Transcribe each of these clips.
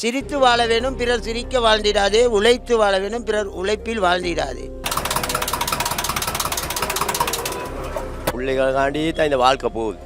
சிரித்து வாழ வேணும் பிறர் சிரிக்க வாழ்ந்திடாதே. உழைத்து வாழ வேணும் பிறர் உழைப்பில் வாழ்ந்திடாதே. பிள்ளைகளுக்காண்டி தான் இந்த வாழ்க்கை போகுது.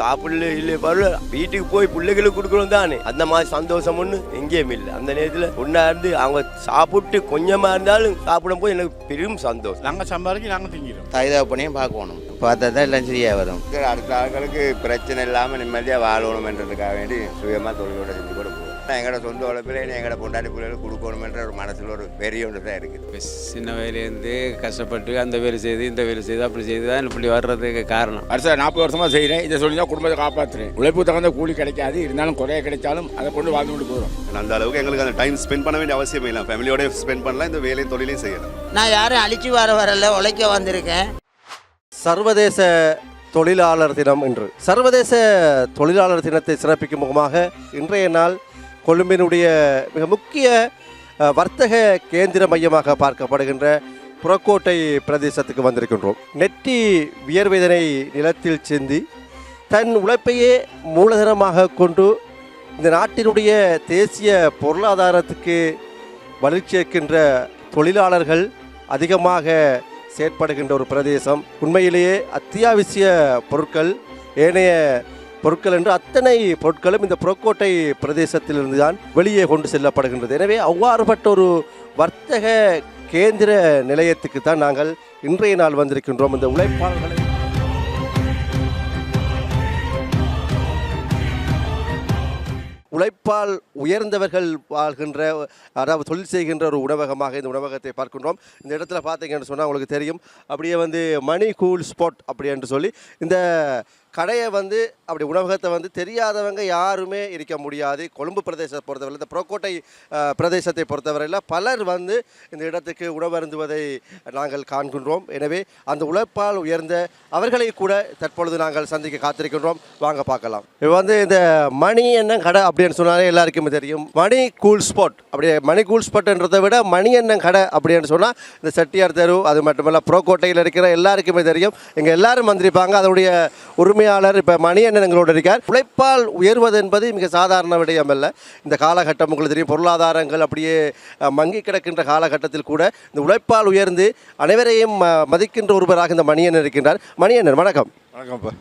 சாப்பிடல இல்லை பரவாயில்ல வீட்டுக்கு போய் பிள்ளைகளுக்கு கொடுக்கணும் தானே. அந்த மாதிரி சந்தோஷம் ஒன்று எங்கேயும் இல்லை. அந்த நேரத்தில் ஒன்றா இருந்து அவங்க சாப்பிட்டு கொஞ்சமாக இருந்தாலும் சாப்பிடும் போது எனக்கு பெரும் சந்தோஷம். நாங்கள் சம்பாதிச்சு நாங்கள் திங்கிறோம். தாய் தகப்பனையும் பார்க்கணும். பார்த்தா தான் எல்லாம் சரியாக வரும். அடுத்த ஆட்களுக்கு பிரச்சனை இல்லாமல் நிம்மதியாக வாழணுமென்றதுக்காக வேண்டி சுயமாக தொழிலோட செஞ்சு கூட போகும். எங்களோட சொந்த உழைப்பில் எங்களோட பொண்டாட்டி பிள்ளைகளுக்கு கொடுக்கணுமென்ற ஒரு மனசில் ஒரு வெறி ஒன்று தான் இருக்குது இப்போ சின்ன வயலேருந்து கஷ்டப்பட்டு அந்த வேலை செய்து இந்த வேலை செய்து அப்படி செய்து தான் இப்படி வர்றதுக்கு காரணம். வருஷம் நாற்பது வருஷமா செய்கிறேன் இதை சொல்லி தான் குடும்பத்தை காப்பாற்றுறேன் உழைப்பு தகுந்த கூலி கிடைக்காது. இருந்தாலும் குறைய கிடைச்சாலும் அதை கொண்டு வாழ்ந்து கொண்டு போகிறோம் அந்த அளவுக்கு எங்களுக்கு அந்த டைம் ஸ்பெண்ட் பண்ண வேண்டிய அவசியம் இல்லை. ஃபேமிலியோட ஸ்பெண்ட் பண்ணலாம் இந்த வேலையும் தொழிலையும் செய்யலாம். நான் யாரும் அழிச்சு வர வரல உழைக்க வந்திருக்கேன். சர்வதேச தொழிலாளர் தினம் இன்று. சர்வதேச தொழிலாளர் தினத்தை சிறப்பிக்கும் முகமாக இன்றைய நாள் கொழும்பினுடைய மிக முக்கிய வர்த்தக கேந்திர மையமாக பார்க்கப்படுகின்ற புறக்கோட்டை பிரதேசத்துக்கு வந்திருக்கின்றோம். நெற்றி வியர்வேதனை நிலத்தில் சிந்தி தன் உழைப்பையே மூலதனமாக கொண்டு இந்த நாட்டினுடைய தேசிய பொருளாதாரத்துக்கு வளர்ச்சியேற்கின்ற தொழிலாளர்கள் அதிகமாக செயற்படுகின்ற ஒரு பிரதேசம். உண்மையிலேயே அத்தியாவசிய பொருட்கள் ஏனைய பொருட்கள் என்று அத்தனை பொருட்களும் இந்த புறக்கோட்டை பிரதேசத்திலிருந்து தான் வெளியே கொண்டு செல்லப்படுகின்றது. எனவே அவ்வாறுபட்ட ஒரு வர்த்தக கேந்திர நிலையத்துக்கு தான் நாங்கள் இன்றைய நாள் வந்திருக்கின்றோம். இந்த உழைப்பாளர்களை உழைப்பால் உயர்ந்தவர்கள் வாழ்கின்ற அதாவது தொழில் செய்கின்ற ஒரு உணவகமாக இந்த உணவகத்தை பார்க்கின்றோம். இந்த இடத்துல பார்த்தீங்கன்னு சொன்னால் உங்களுக்கு தெரியும். அப்படியே வந்து மணி கூல் ஸ்பாட் அப்படி என்று சொல்லி இந்த கடையை வந்து அப்படி உணவகத்தை வந்து தெரியாதவங்க யாருமே இருக்க முடியாது. கொழும்பு பிரதேசத்தை பொறுத்தவரை இந்த புறக்கோட்டை பிரதேசத்தை பொறுத்தவரையில் பலர் வந்து இந்த இடத்துக்கு உணவருந்துவதை நாங்கள் காண்கின்றோம். எனவே அந்த உழைப்பால் உயர்ந்த அவர்களை கூட தற்பொழுது நாங்கள் சந்திக்க காத்திருக்கின்றோம். வாங்க பார்க்கலாம். இப்போ வந்து இந்த மணி என்ன கடை அப்படின்னு சொன்னாலே எல்லாருக்குமே தெரியும். Mani cool spot. அப்படியே மணி கூல் ஸ்பாட்ன்றதை விட மணி என்ன கடை அப்படின்னு சொன்னால் இந்த செட்டியார் தெரு அது மட்டுமல்ல புறக்கோட்டையில் இருக்கிற எல்லாருக்குமே தெரியும். இங்கே எல்லாரும் வந்திருப்பாங்க. அதனுடைய உரிமை உரிமையாளர் இப்போ மணி அண்ணன் எங்களோட இருக்கார். உழைப்பால் உயர்வது என்பது மிக சாதாரண விடயம் அல்ல. இந்த காலகட்டம் உங்களுக்கு தெரியும் பொருளாதாரங்கள் அப்படியே மங்கி கிடக்கின்ற காலகட்டத்தில் கூட இந்த உழைப்பால் உயர்ந்து அனைவரையும் மதிக்கின்ற ஒருவராக இந்த மணியண்ணன் இருக்கின்றார். மணியண்ணன் வணக்கம். வணக்கம்ப்பா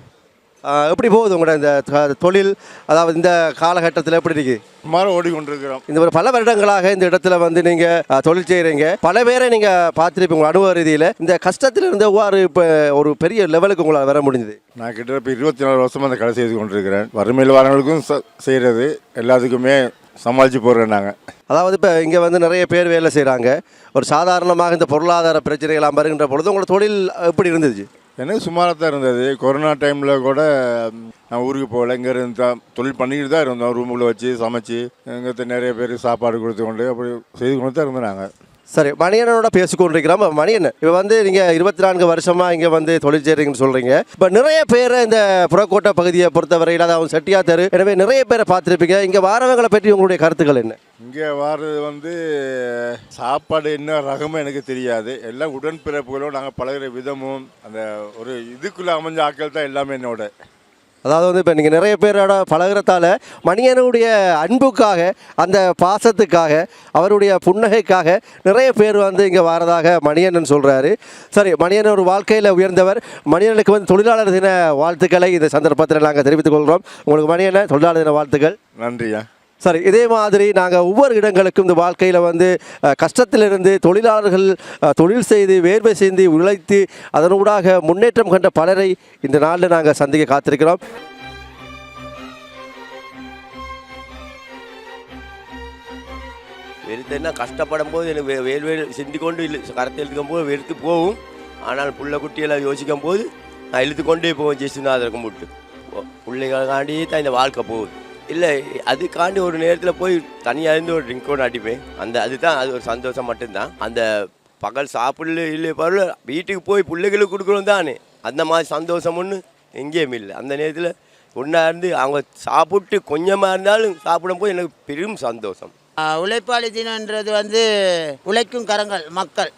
எப்படி போகுது உங்களோட இந்த தொழில்? அதாவது இந்த காலகட்டத்தில் எப்படி இருக்கு? சுமார் ஓடிக்கொண்டிருக்கிறோம். இந்த ஒரு பல வருடங்களாக இந்த இடத்துல வந்து நீங்க தொழில் செய்கிறீங்க பல பேரை நீங்க பார்த்துருப்பீங்க உங்க அனுபவ ரீதியில். இந்த கஷ்டத்தில் இருந்து எவ்வாறு இப்போ ஒரு பெரிய லெவலுக்கு உங்களால் வர முடிஞ்சது? நான் கிட்ட இப்போ இருபத்தி நாலு வருஷமா அந்த கடை செய்து கொண்டிருக்கிறேன். வறுமையில் வரவங்களுக்கும் ச- செய்கிறது எல்லாத்துக்குமே சமாளித்து போடுறேன் நாங்கள் அதாவது இப்போ இங்கே வந்து நிறைய பேர் வேலை செய்கிறாங்க ஒரு சாதாரணமாக இந்த பொருளாதார பிரச்சனைகளாம் வருகின்ற பொழுது உங்களோட தொழில் எப்படி இருந்துச்சு? எனக்கு சுமாராக தான் இருந்தது. கொரோனா டைமில் கூட நான் ஊருக்கு போகல. இங்கே இருந்து தான் தொழில் பண்ணிக்கிட்டு தான் இருந்தோம். ரூமில் வச்சு சமைச்சு இங்கே நிறைய பேருக்கு சாப்பாடு கொடுத்து கொண்டு அப்படி செய்து கொண்டு தான் இருந்தோம் நாங்கள் சரி மணியனோட பேசிக்கொண்டிருக்கிறோம். மணியன் இப்போ வந்து நீங்கள் இருபத்தி நான்கு வருஷமாக இங்கே வந்து தொழில் செய்கிறீங்கன்னு சொல்கிறீங்க இப்போ நிறைய பேர் இந்த புறக்கோட்டை பகுதியை பொறுத்தவரையில் அதாவது செட்டியா தெரு எனவே நிறைய பேரை பார்த்துருப்பீங்க. இங்கே வாரவங்களை பற்றி உங்களுடைய கருத்துக்கள் என்ன? இங்கே வர்றது வந்து சாப்பாடு என்ன ரகமும் எனக்கு தெரியாது. எல்லாம் உடன்பிறப்புகளும் நாங்கள் பழகுற விதமும் அந்த ஒரு இதுக்குள்ளே அமைஞ்ச ஆட்கள் தான் எல்லாமே என்னோட. அதாவது வந்து இப்போ நீங்கள் நிறைய பேரோட பழகுறதால மணியனுடைய அன்புக்காக அந்த பாசத்துக்காக அவருடைய புன்னகைக்காக நிறைய பேர் வந்து இங்கே வரதாக மணியன் சொல்கிறாரு சரி மணியன் ஒரு வாழ்க்கையில் உயர்ந்தவர். மணியனுக்கு வந்து தொழிலாளர் தின வாழ்த்துக்களை இந்த சந்தர்ப்பத்தில் நாங்கள் தெரிவித்துக் கொள்கிறோம். உங்களுக்கு மணியன தொழிலாளர் தின வாழ்த்துக்கள். நன்றியா சரி இதே மாதிரி நாங்கள் ஒவ்வொரு இடங்களுக்கும் இந்த வாழ்க்கையில் வந்து கஷ்டத்திலிருந்து தொழிலாளர்கள் தொழில் செய்து வேர்வை செய்து உழைத்து அதனூடாக முன்னேற்றம் கண்ட பலரை இந்த நாளில் நாங்கள் சந்திக்க காத்திருக்கிறோம். வெறுத்தன்னா கஷ்டப்படும் போது எனக்கு வே- வேல் வேல் சிந்தி கொண்டு இல்லை கரத்தை இழுக்கும் போது வெறுத்து போகும். ஆனால் புள்ள குட்டியெல்லாம் யோசிக்கும் போது நான் இழுத்து கொண்டே போவேன் ஜெசுநாதர் கும்பிட்டு. பிள்ளைகளுக்காண்டியே தான் இந்த வாழ்க்கை போகுது. இல்லை அதுக்காண்டி ஒரு நேரத்தில் போய் தனியாக இருந்து ஒரு ட்ரிங்க் ஒன்று அடிப்பேன். அந்த அதுதான் அது ஒரு சந்தோஷம் மட்டும்தான். அந்த பகல் சாப்பிடல இல்லை பரவாயில்ல வீட்டுக்கு போய் பிள்ளைகளுக்கு கொடுக்கணும் தானே. அந்த மாதிரி சந்தோஷம் ஒன்று எங்கேயும் இல்லை. அந்த நேரத்தில் ஒன்றா இருந்து அவங்க சாப்பிட்டு கொஞ்சமாக இருந்தாலும் சாப்பிடும்போது எனக்கு பெரும் சந்தோஷம். உழைப்பாளி தினன்றது வந்து உழைக்கும் கரங்கள் மக்கள்.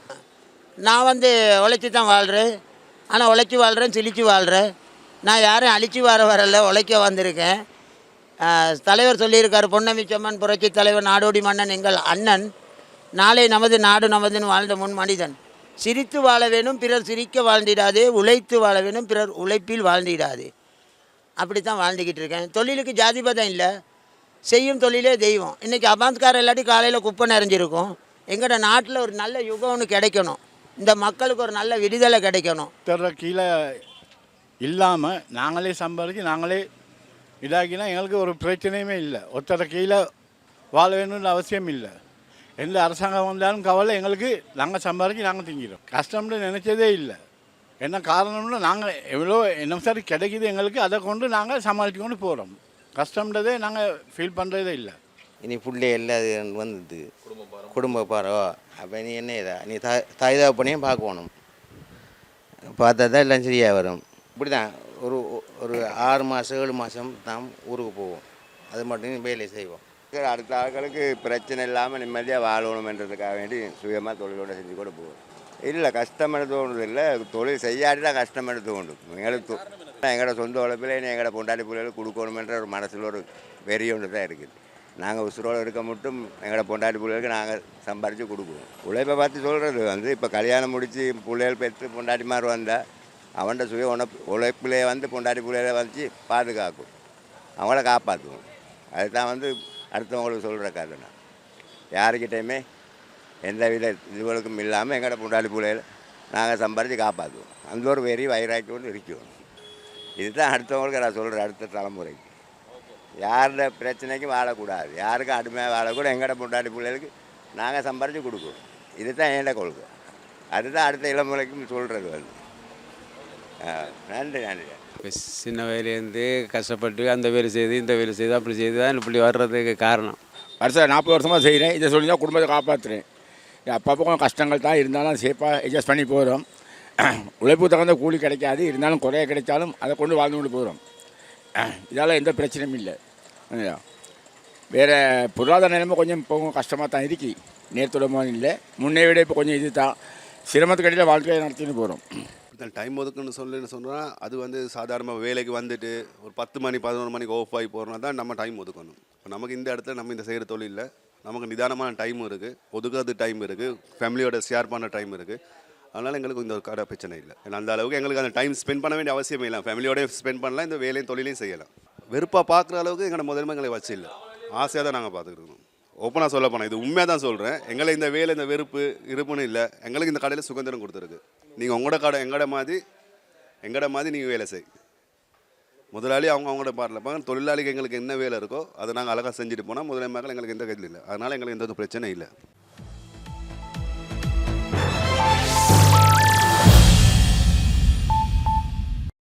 நான் வந்து உழைச்சி தான் வாழ்கிறேன் ஆனால் உழைச்சி வாழ்கிறேன் சிலிச்சு வாழ்கிறேன் நான் யாரும் அழிச்சு வர வரல உழைக்க வந்திருக்கேன். தலைவர் சொல்லியிருக்காரு பொன்னமிச்சம்மன் புரட்சி தலைவர் நாடோடி மன்னன் எங்கள் அண்ணன். நாளை நமது நாடு நமதுன்னு வாழ்ந்த முன் மனிதன். சிரித்து வாழ வேணும் பிறர் சிரிக்க வாழ்ந்திடாதே. உழைத்து வாழ வேணும் பிறர் உழைப்பில் வாழ்ந்திடாதே. அப்படி தான் வாழ்ந்துக்கிட்டு இருக்கேன். தொழிலுக்கு ஜாதிபதம் இல்லை. செய்யும் தொழிலே தெய்வம். இன்றைக்கி அபாந்த்காரர் இல்லாட்டி காலையில் குப்பை நிறைஞ்சிருக்கும். எங்களோட நாட்டில் ஒரு நல்ல யுகம் ஒன்று கிடைக்கணும். இந்த மக்களுக்கு ஒரு நல்ல விடுதலை கிடைக்கணும். கீழே இல்லாமல் நாங்களே சம்பாதிச்சு நாங்களே இதாக்கினா எங்களுக்கு ஒரு பிரச்சனையுமே இல்லை. ஒருத்தர கீழே வாழ வேணும்னு அவசியம் இல்லை. எந்த அரசாங்கம் வந்தாலும் கவலை எங்களுக்கு. நாங்கள் சம்பாதிச்சு நாங்கள் திங்கிறோம். கஷ்டம்னு நினச்சதே இல்லை. என்ன காரணம்னு நாங்கள் எவ்வளோ என்ன சார் கிடைக்குது எங்களுக்கு அதை கொண்டு நாங்கள் சமாளித்து கொண்டு போகிறோம் கஷ்டம்ன்றதே நாங்கள் ஃபீல் பண்ணுறதே இல்லை. இனி பிள்ளை எல்லாம் அது வந்தது குடும்ப பாரோ அப்போ நீ என்ன இதா? நீ தாய் தாய் தகப்பனையும் பார்க்கணும். பார்த்தா தான் எல்லாம் சரியாக வரும். இப்படி தான் ஒரு ஒரு ஆறு மாதம் ஏழு மாதம் நாம் ஊருக்கு போவோம். அது மட்டும் வேலை செய்வோம். சரி, அடுத்த ஆட்களுக்கு பிரச்சனை இல்லாமல் நிம்மதியாக வாழணுமென்றதுக்காக வேண்டி சுயமாக தொழிலோடு செஞ்சு கூட போவோம். இல்லை கஷ்டம்னு தோணுது இல்லை. தொழில் செய்யாட்டி தான் கஷ்டம்னு தோணும் எங்களுக்கு தொ- எங்களோட சொந்த உழைப்பில் இனி எங்களோட பொண்டாட்டி பிள்ளைகளுக்கு கொடுக்கணுமென்ற ஒரு மனசில் ஒரு வெறி ஒன்று தான் இருக்குது. நாங்கள் உசுரோடு இருக்க மட்டும் எங்களோட பொண்டாட்டி பிள்ளைகளுக்கு நாங்கள் சம்பாரித்து கொடுக்குவோம் உழைப்பை பார்த்து சொல்கிறது வந்து இப்போ கல்யாணம் முடித்து பிள்ளைகள் பெற்று பொண்டாட்டிமார் வந்தால் அவன்கிட்ட சுய உணப் உழைப்பிலே வந்து பொண்டாட்டி பிள்ளையில வச்சு பாதுகாக்கும். அவங்கள காப்பாற்றுவோம். அதுதான் வந்து அடுத்தவங்களுக்கு சொல்கிற கதை நான் யாருக்கிட்டையுமே எந்த வித இதுகளுக்கும் இல்லாமல் எங்களோட பொண்டாடி பிள்ளையில நாங்கள் சம்பாரித்து காப்பாற்றுவோம். அந்த ஒரு வெறி வைராக்கியம் இருக்கணும் இதுதான் அடுத்தவங்களுக்கு நான் சொல்கிறேன் அடுத்த தலைமுறைக்கு. யாரோட பிரச்சனைக்கும் வாழக்கூடாது. யாருக்கும் அடிமையாக வாழக்கூட எங்களோட பொண்டாடி பிள்ளைகளுக்கு நாங்கள் சம்பாரித்து கொடுக்குறோம். இதுதான் என்ட கொள்கை. அதுதான் அடுத்த இளமுறைக்கும் சொல்கிறது வந்து. நன்றி நன்றி. இப்போ சின்ன வயலேருந்து கஷ்டப்பட்டு அந்த வேலை செய்து இந்த வேலை செய்து அப்படி செய்து தான் இப்படி வர்றதுக்கு காரணம். வருஷம் நாற்பது வருஷமாக செய்கிறேன் இதை சொல்லி தான் குடும்பத்தை காப்பாற்றுறேன் அப்பப்போ கொஞ்சம் கஷ்டங்கள் தான் இருந்தாலும் சேஃபாக அட்ஜஸ்ட் பண்ணி போகிறோம் உழைப்பு தகுந்த கூலி கிடைக்காது. இருந்தாலும் குறைய கிடைச்சாலும் அதை கொண்டு வாழ்ந்து கொண்டு போகிறோம் இதால் எந்த பிரச்சனையும் இல்லை? வேறு பொருளாதார நிலைமை கொஞ்சம் இப்போ கஷ்டமாக தான் இருக்கு. நேரத்தோட மாதிரி இல்லை. முன்னே விட இப்போ கொஞ்சம் இது தான் சிரமத்துக்கு இடையில வாழ்க்கையை நடத்தின்னு போகிறோம் டைம் ஒதுக்குன்னு சொல்லுன்னு சொன்னால் அது வந்து சாதாரணமாக வேலைக்கு வந்துட்டு ஒரு பத்து மணி பதினொரு மணிக்கு ஆஃப் ஆகி போகிறோம்னா தான் நம்ம டைம் ஒதுக்கணும். இப்போ நமக்கு இந்த இடத்துல நம்ம இந்த செய்கிற தொழிலில் நமக்கு நிதானமான டைம் இருக்குது ஒதுக்காத டைம் இருக்குது ஃபேமிலியோட ஷேர் பண்ண டைம் இருக்குது அதனால் எங்களுக்கு இந்த ஒரு கடை பிரச்சனை இல்லை. ஏன்னா அந்த அளவுக்கு எங்களுக்கு அந்த டைம் ஸ்பெண்ட் பண்ண வேண்டிய அவசியமே இல்லை. ஃபேமிலியோடய ஸ்பெண்ட் பண்ணலாம் இந்த வேலையும் தொழிலையும் செய்யலாம். வெறுப்பாக பார்க்குற அளவுக்கு எங்களோட முதன்மை எங்களை வச்சு இல்லை. ஆசையாக தான் நாங்கள் பார்த்துக்கிட்டு ஓப்பனாக சொல்ல போனோம் இது உண்மையாக தான் சொல்கிறேன் எங்களை இந்த வேலை இந்த வெறுப்பு இருப்புன்னு இல்லை. எங்களுக்கு இந்த கடையில் சுதந்திரம் கொடுத்துருக்கு. நீங்கள் உங்களோட கடை எங்களோட மாதிரி எங்களோட மாதிரி நீங்கள் வேலை செய். முதலாளி அவங்க அவங்களோட பாடல பாருங்க தொழிலாளிக்கு எங்களுக்கு என்ன வேலை இருக்கோ அதை நாங்கள் அழகாக செஞ்சுட்டு போனால் முதலாளி மக்கள் எங்களுக்கு எந்த கையில் இல்லை. அதனால் எங்களுக்கு எந்த ஒரு இல்லை.